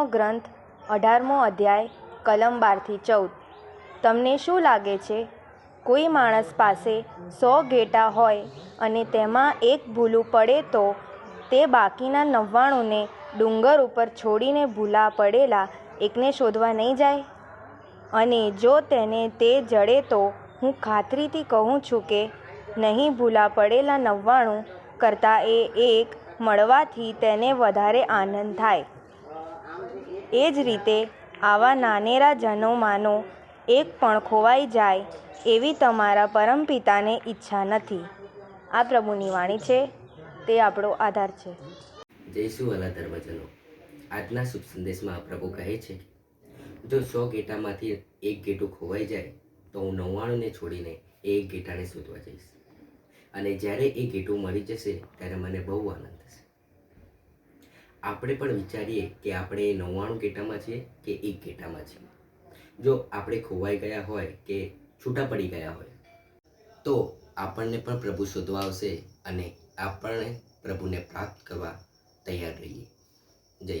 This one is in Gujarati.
બાઇબલનો ગ્રંથ અઢારમો અધ્યાય, કલમ બારથી ચૌદ. તમને શું લાગે છે? કોઈ માણસ પાસે સો ઘેટા હોય અને તેમાં એક ભૂલું પડે તો તે બાકીના નવ્વાણુંને ડુંગર ઉપર છોડીને ભૂલા પડેલા એકને શોધવા નહીં જાય? અને જો તેને તે જડે તો હું ખાતરીથી કહું છું કે નહીં ભૂલા પડેલા નવ્વાણું કરતાં એ એક મળવાથી તેને વધારે આનંદ થાય. એ જ રીતે આવા નાનેરા જનોમાંનો એક પણ ખોવાઈ જાય એવી તમારા પરમપિતાને ઈચ્છા નથી. આ પ્રભુની વાણી છે, તે આપણો આધાર છે. જયસુ વાલા ધર્મજનો. આજના શુભ સંદેશમાં પ્રભુ કહે છે, જો સો ગેટામાંથી એક ગેટું ખોવાઈ જાય, તો હું નવ્વાણુંને છોડીને એક ગેટાને શોધવા જઈશ. અને જ્યારે એ ગેટું મળી જશે, ત્યારે મને બહુ આનંદ થશે. આપણે પણ વિચારીએ કે આપણે નવ્વાણું ગેટામાં છીએ કે એક ગેટામાં છીએ. જો આપણે ખોવાઈ ગયા હોય કે છૂટા પડી ગયા હોય, તો આપણને પણ પ્રભુ શોધવા આવશે અને આપણે પ્રભુને પ્રાપ્ત કરવા તૈયાર રહીએ. જય